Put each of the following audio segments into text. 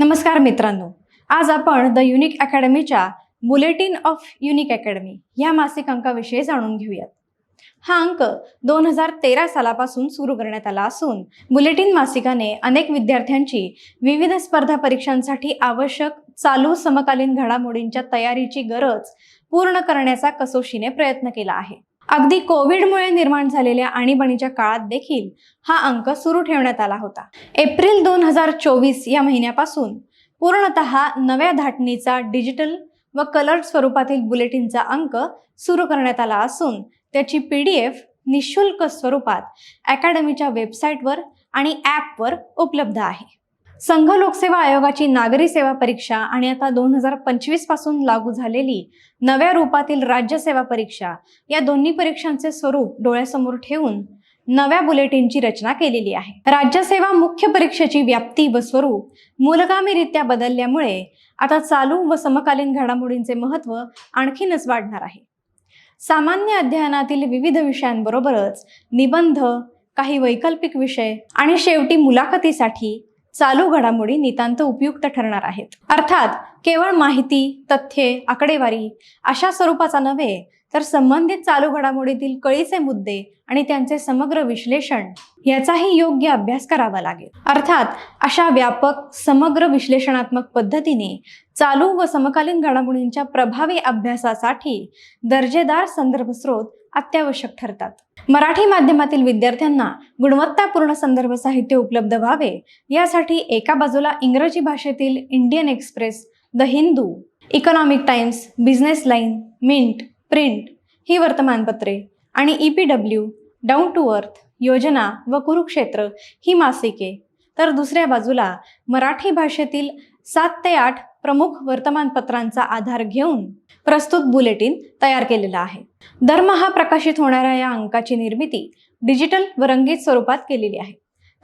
नमस्कार मित्रांनो. आज आपण द युनिक अकॅडमीच्या बुलेटिन ऑफ युनिक अकॅडमी या मासिक अंकाविषयी जाणून घेऊयात. हा अंक दोन हजार तेरा सालापासून सुरू करण्यात आला असून बुलेटिन मासिकाने अनेक विद्यार्थ्यांची विविध स्पर्धा परीक्षांसाठी आवश्यक चालू समकालीन घडामोडींच्या तयारीची गरज पूर्ण करण्याचा कसोशीने प्रयत्न केला आहे. अगदी कोविडमुळे निर्माण झालेल्या आणीबाणीच्या काळात देखील हा अंक सुरू ठेवण्यात आला होता. एप्रिल दोन हजार चोवीस या महिन्यापासून पूर्णतः नव्या धाटणीचा डिजिटल व कलर स्वरूपातील बुलेटिनचा अंक सुरू करण्यात आला असून त्याची पी डी एफ निशुल्क स्वरूपात अकॅडमीच्या वेबसाईटवर आणि ॲपवर उपलब्ध आहे. संघ लोकसेवा आयोगाची नागरी सेवा परीक्षा आणि आता दोन हजार पंचवीसपासून लागू झालेली नव्या रूपातील राज्य सेवा परीक्षा या दोन्ही परीक्षांचे स्वरूप डोळ्यासमोर ठेवून नव्या बुलेटिनची रचना केलेली आहे. राज्यसेवा मुख्य परीक्षेची व्याप्ती व स्वरूप मूलगामीरित्या बदलल्यामुळे आता चालू व समकालीन घडामोडींचे महत्त्व आणखीनच वाढणार आहे. सामान्य अध्ययनातील विविध विषयांबरोबरच निबंध काही वैकल्पिक विषय आणि शेवटी मुलाखतीसाठी चालू घडामोडी नितांत उपयुक्त ठरणार आहेत. अर्थात केवळ माहिती तथ्ये आकडेवारी अशा स्वरूपाचा नव्हे तर संबंधित चालू घडामोडीतील कळीचे मुद्दे आणि त्यांचे समग्र विश्लेषण याचाही योग्य अभ्यास करावा लागेल. अर्थात अशा व्यापक समग्र विश्लेषणात्मक पद्धतीने चालू व समकालीन घडामोडींच्या प्रभावी अभ्यासासाठी दर्जेदार संदर्भ स्रोत अत्यावश्यक ठरतात. मराठी माध्यमातील विद्यार्थ्यांना गुणवत्तापूर्ण संदर्भ साहित्य उपलब्ध व्हावे यासाठी एका बाजूला इंग्रजी भाषेतील Indian express the Hindu economic times business line mint print ही वर्तमानपत्रे आणि E P W down to earth Yojana व कुरुक्षेत्र ही मासिके. तर दुसऱ्या बाजूला मराठी भाषेतील सात ते आठ प्रमुख वर्तमानपत्रांचा आधार घेऊन प्रस्तुत बुलेटिन तयार केलेला आहे. दरमहा प्रकाशित होणाऱ्या या अंकाची निर्मिती डिजिटल व रंगीत स्वरूपात केलेली आहे.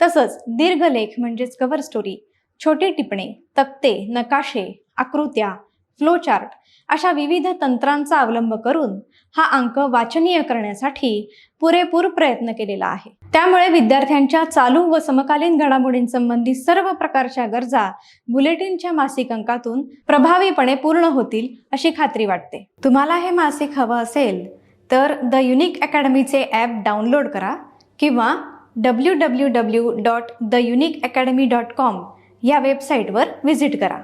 तसंच दीर्घलेख म्हणजेच कव्हर स्टोरी छोटी टिपणे तक्ते नकाशे आकृत्या फ्लोचार्ट अशा विविध तंत्रांचा अवलंब करून हा अंक वाचनीय करण्यासाठी पुरेपूर प्रयत्न केलेला आहे. त्यामुळे विद्यार्थ्यांच्या चालू व समकालीन घडामोडींसंबंधी सर्व प्रकारच्या गरजा बुलेटिनच्या मासिक अंकातून प्रभावीपणे पूर्ण होतील अशी खात्री वाटते. तुम्हाला हे मासिक हवं असेल तर द युनिक अकॅडमीचे ॲप डाउनलोड करा किंवा W W W dot the unique academy dot com या वेबसाईटवर व्हिजिट करा.